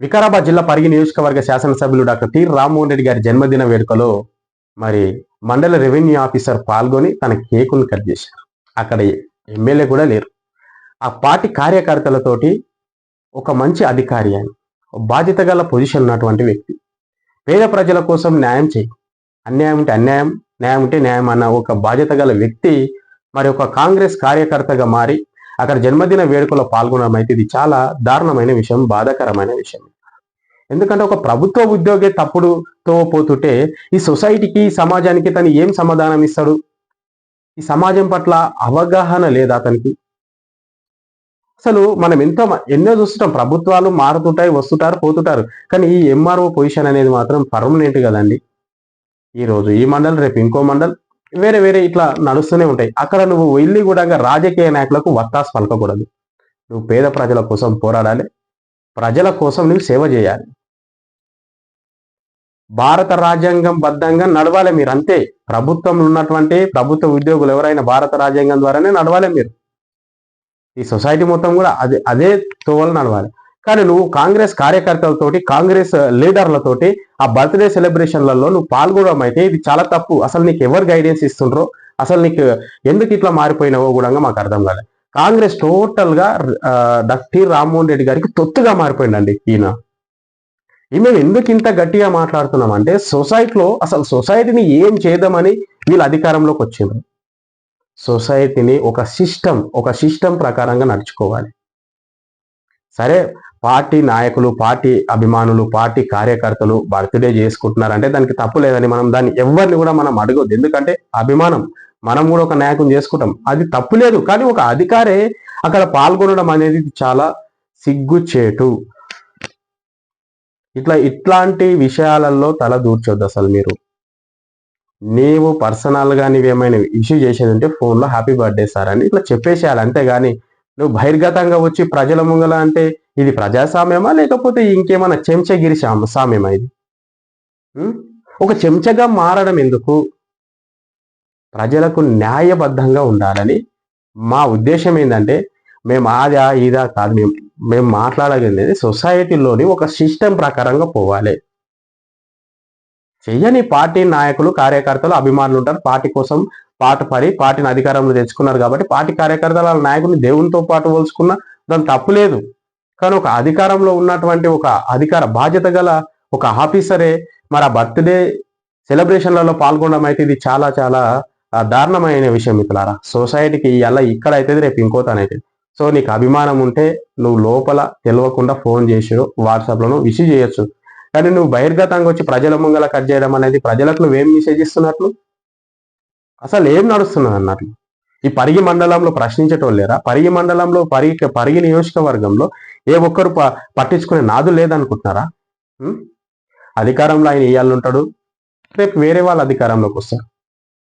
వికారాబాద్ జిల్లా పరిగి నియోజకవర్గ శాసనసభ్యులు డాక్టర్ టి రామ్మోహన్ రెడ్డి గారి జన్మదిన వేడుకలో మరి మండల రెవెన్యూ ఆఫీసర్ పాల్గొని తన కేకును కట్ చేశారు. అక్కడ ఎమ్మెల్యే కూడా లేరు. ఆ పార్టీ కార్యకర్తలతోటి ఒక మంచి అధికారి అని బాధ్యత గల పొజిషన్ ఉన్నటువంటి వ్యక్తి. పేద ప్రజల కోసం న్యాయం చేయి. అన్యాయం ఉంటే అన్యాయం న్యాయం ఉంటే న్యాయం అన్న ఒక బాధ్యత గల వ్యక్తి మరి ఒక కాంగ్రెస్ కార్యకర్తగా మారి అక్కడ జన్మదిన వేడుకలో పాల్గొనడం అయితే ఇది చాలా దారుణమైన విషయం బాధాకరమైన విషయం. ఎందుకంటే ఒక ప్రభుత్వ ఉద్యోగి తప్పుడుతో పోతుంటే ఈ సొసైటీకి సమాజానికి తను ఏం సమాధానం ఇస్తాడు? ఈ సమాజం పట్ల అవగాహన లేదా అతనికి? అసలు మనం ఎంతో ఎన్నో చూస్తుంటాం ప్రభుత్వాలు మారుతుంటాయి వస్తుంటారు పోతుంటారు. కానీ ఈ ఎంఆర్ఓ పొజిషన్ అనేది మాత్రం పర్మనెంట్ కదండి. ఈ రోజు ఈ మండల్ రేపు ఇంకో మండల్. వేరే వేరే ఇట్లా నడుస్తూనే ఉంటాయి. అక్కడ నువ్వు వెళ్ళి కూడా రాజకీయ నాయకులకు వత్తాస్ పలకకూడదు. నువ్వు పేద ప్రజల కోసం పోరాడాలి. ప్రజల కోసం నువ్వు సేవ చేయాలి. భారత రాజ్యాంగం బద్ధంగా నడవాలి మీరు అంతే. ప్రభుత్వంలో ఉన్నటువంటి ప్రభుత్వ ఉద్యోగులు ఎవరైనా భారత రాజ్యాంగం ద్వారానే నడవాలి మీరు. ఈ సొసైటీ మొత్తం కూడా అదే అదే తోవలు నడవాలి. కానీ నువ్వు కాంగ్రెస్ కార్యకర్తలతోటి కాంగ్రెస్ లీడర్లతోటి ఆ బర్త్డే సెలబ్రేషన్లలో నువ్వు పాల్గొనడం అయితే ఇది చాలా తప్పు. అసలు నీకు ఎవరు గైడెన్స్ ఇస్తుండ్రో? అసలు నీకు ఎందుకు ఇట్లా మారిపోయినావో కూడా మాకు అర్థం కాలేదు కాంగ్రెస్ టోటల్గా డాక్టర్ రామ్మోహన్ రెడ్డి గారికి తొత్తుగా మారిపోయిందండి ఈయన. మేము ఎందుకు ఇంత గట్టిగా మాట్లాడుతున్నాం అంటే సొసైటీలో అసలు సొసైటీని ఏం చేద్దామని వీళ్ళు అధికారంలోకి వచ్చింది సొసైటీని ఒక సిస్టమ్ ఒక సిస్టమ్ ప్రకారంగా నడుచుకోవాలి. సరే పార్టీ నాయకులు పార్టీ అభిమానులు పార్టీ కార్యకర్తలు బర్త్డే చేసుకుంటున్నారంటే దానికి తప్పు లేదని మనం దాన్ని ఎవరిని కూడా మనం అడగొద్దు. ఎందుకంటే అభిమానం మనం కూడా ఒక నాయకుని చేసుకుంటాం. అది తప్పు లేదు. కానీ ఒక అధికారే అక్కడ పాల్గొనడం అనేది చాలా సిగ్గుచేటు. ఇట్లా ఇట్లాంటి విషయాలలో తల దూర్చొద్దు అసలు మీరు. నీవు పర్సనల్గా నీవేమైనా ఇష్యూ చేసేది ఉంటే ఫోన్లో హ్యాపీ బర్త్డే సార్ అని ఇట్లా చెప్పేసేయాలి. అంతేగాని నువ్వు బహిర్గతంగా వచ్చి ప్రజల ముంగల అంటే ఇది ప్రజాస్వామ్యమా? లేకపోతే ఇంకేమైనా చెంచగిరి సామ్యమా ఇది? ఒక చెంచగా మారడం ఎందుకు? ప్రజలకు న్యాయబద్ధంగా ఉండాలని మా ఉద్దేశం ఏంటంటే మేము ఆదా ఇదా కాదు మేము మేము మాట్లాడగలిగేది సొసైటీలోని ఒక సిస్టమ్ ప్రకారంగా పోవాలి. చెయ్యని పార్టీ నాయకులు కార్యకర్తలు అభిమానులు ఉంటారు. పార్టీ కోసం పాట పడి పార్టీని అధికారంలో తెచ్చుకున్నారు కాబట్టి పార్టీ కార్యకర్తల వాళ్ళ నాయకుని దేవునితో పాటు పోల్చుకున్న దాని తప్పు లేదు. కానీ ఒక అధికారంలో ఉన్నటువంటి ఒక అధికార బాధ్యత గల ఒక ఆఫీసరే మరి ఆ బర్త్డే సెలబ్రేషన్లలో పాల్గొనడం అయితే ఇది చాలా చాలా దారుణమైన విషయం మిత్రులారా. సొసైటీకి ఇలా ఇక్కడ అయితే రేపు ఇంకోతనైతే సో నీకు అభిమానం ఉంటే నువ్వు లోపల తెలియకుండా ఫోన్ చేసి వాట్సాప్లోనూ విషి చేయొచ్చు. కానీ నువ్వు బహిర్గతంగా వచ్చి ప్రజల ముంగల కట్ చేయడం అనేది ప్రజలకు నువ్వేం మెసేజ్ ఇస్తున్నట్లు? అసలు ఏం నడుస్తున్నది అన్నట్లు ఈ పరిగి మండలంలో ప్రశ్నించటం లేరా? పరిగి మండలంలో పరిగి పరిగి నియోజకవర్గంలో ఏ ఒక్కరు ప- పట్టించుకునే నాదు లేదనుకుంటున్నారా? అధికారంలో ఆయన ఇయ్యాలి ఉంటాడు రేపు వేరే వాళ్ళ అధికారంలోకి వస్తారు.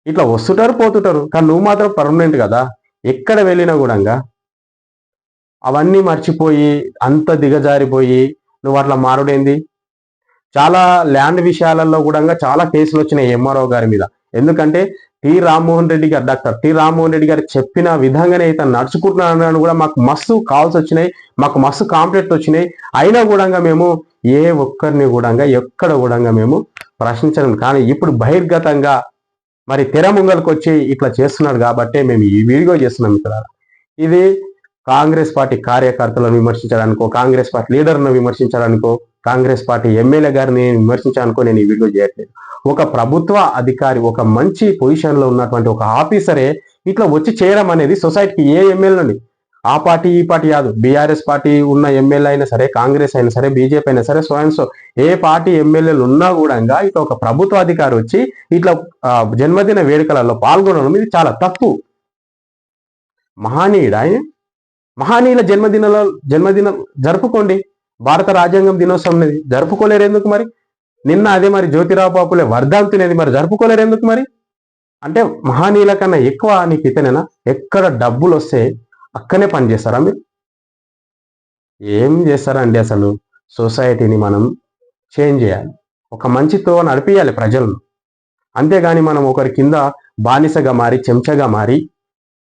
ఇట్లా వస్తుంటారు పోతుంటారు. కానీ నువ్వు మాత్రం పర్మనెంట్ కదా? ఎక్కడ వెళ్ళినా కూడా అవన్నీ మర్చిపోయి అంత దిగజారిపోయి నువ్వు అట్లా మారుడేంది? చాలా ల్యాండ్ విషయాలలో కూడా చాలా కేసులు వచ్చినాయి ఎంఆర్ఓ గారి మీద. ఎందుకంటే టి. రామ్మోహన్ రెడ్డి గారు డాక్టర్ టి. రామ్మోహన్ రెడ్డి గారు చెప్పిన విధంగానే ఇతను నడుచుకుంటున్నాను కూడా మాకు మస్తు కాల్స్ వచ్చినాయి. మాకు మస్తు కాంప్లైంట్స్ వచ్చినాయి. అయినా కూడా మేము ఏ ఒక్కరిని కూడా ఎక్కడ కూడా మేము ప్రశ్నించడం కానీ ఇప్పుడు బహిర్గతంగా మరి తెర ముంగలకు వచ్చి ఇట్లా చేస్తున్నాడు కాబట్టి మేము ఈ వీడియో చేస్తున్నాం ఇక్కడ ఇది కాంగ్రెస్ పార్టీ కార్యకర్తలను విమర్శించడానికో కాంగ్రెస్ పార్టీ లీడర్ను విమర్శించడానికో కాంగ్రెస్ పార్టీ ఎమ్మెల్యే గారిని విమర్శించానుకో నేను ఈ వీడియో చేయట్లేదు. ఒక ప్రభుత్వ అధికారి ఒక మంచి పొజిషన్లో ఉన్నటువంటి ఒక ఆఫీసరే ఇట్లా వచ్చి చేయడం అనేది సొసైటీకి ఏ ఎమ్మెల్యేని ఆ పార్టీ ఈ పార్టీ కాదు. బీఆర్ఎస్ పార్టీ ఉన్న ఎమ్మెల్యే అయినా సరే కాంగ్రెస్ అయినా సరే బీజేపీ అయినా సరే స్వయం సో ఏ పార్టీ ఎమ్మెల్యేలు ఉన్నా కూడా ఇట్లా ఒక ప్రభుత్వ అధికారి వచ్చి ఇట్లా జన్మదిన వేడుకలలో పాల్గొనడం ఇది చాలా తప్పు. మహానీయుడు ఆయన? మహానీయుల జన్మదినాల జన్మదినం జరుపుకోండి. భారత రాజ్యాంగం దినోత్సవం అనేది జరుపుకోలేరు ఎందుకు మరి? నిన్న అదే మరి జ్యోతిరావు పాపులే వర్ధాంతినేది మరి జరుపుకోలేరు ఎందుకు మరి? అంటే మహానీల కన్నా ఎక్కువ నీకు ఇతనేనా? ఎక్కడ డబ్బులు వస్తే అక్కనే పని చేస్తారా మీరు? ఏం చేస్తారండి అసలు? సొసైటీని మనం చేంజ్ చేయాలి. ఒక మంచితో నడిపియాలి ప్రజలను. అంతేగాని మనం ఒకరి కింద బానిసగా మారి చెంచగా మారి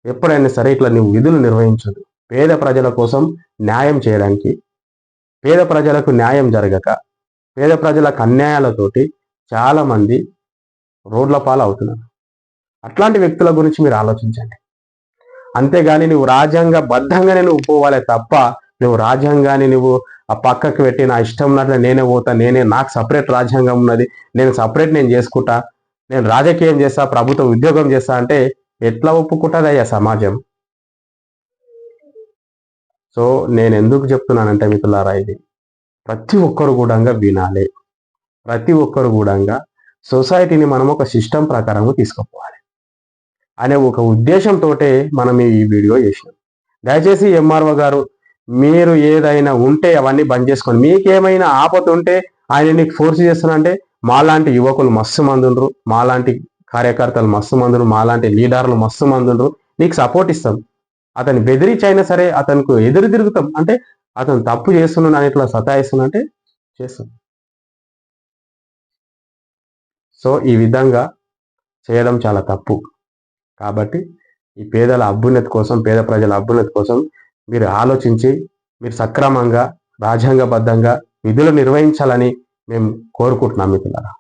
ఎప్పుడైనా సరే ఇట్లా నువ్వు విధులు నిర్వహించదు పేద ప్రజల కోసం న్యాయం చేయడానికి పేద ప్రజలకు న్యాయం జరగక పేద ప్రజలకు అన్యాయాలతోటి చాలామంది రోడ్ల పాలు అవుతున్నారు అట్లాంటి వ్యక్తుల గురించి మీరు ఆలోచించండి. అంతేగాని నువ్వు రాజ్యాంగ బద్ధంగానే నువ్వు పోవాలి తప్ప నువ్వు రాజ్యాంగాన్ని నువ్వు ఆ పక్కకు పెట్టి నా ఇష్టం ఉన్నట్లు నేనే పోతా నేనే నాకు సపరేట్ రాజ్యాంగం ఉన్నది నేను సపరేట్ నేను చేసుకుంటా నేను రాజకీయం చేస్తా ప్రభుత్వ ఉద్యోగం చేస్తా అంటే ఎట్లా ఒప్పుకుంటుందయ్యా సమాజం? సో నేను ఎందుకు చెప్తున్నానంటే మిత్రులారా ఇది ప్రతి ఒక్కరు కూడా వినాలి. ప్రతి ఒక్కరు కూడా సొసైటీని మనం ఒక సిస్టమ్ ప్రకారం తీసుకుపోవాలి అనే ఒక ఉద్దేశంతో మనం ఈ వీడియో చేసినాం. దయచేసి ఎంఆర్ఓ గారు మీరు ఏదైనా ఉంటే అవన్నీ బంద్ చేసుకోండి. మీకేమైనా ఆపద ఉంటే ఆయన నీకు ఫోర్స్ చేస్తున్నానంటే మాలాంటి యువకులు మస్తు మందుండ్రు ఉండరు మాలాంటి కార్యకర్తలు మస్తు మందులు మాలాంటి లీడర్లు మస్తు మందుండ్రు ఉండరు నీకు సపోర్ట్ ఇస్తాం. అతను బెదిరించైనా సరే అతనికి ఎదురు తిరుగుతాం. అంటే అతను తప్పు చేస్తున్నాడు అని ఇట్లా సతాయిస్తున్నా అంటే చేస్తాం సో ఈ విధంగా చేయడం చాలా తప్పు. కాబట్టి ఈ పేదల అభ్యున్నతి కోసం పేద ప్రజల అభ్యున్నతి కోసం మీరు ఆలోచించి మీరు సక్రమంగా రాజ్యాంగబద్ధంగా విధులు నిర్వహించాలని మేము కోరుకుంటున్నాం మిత్రులారా.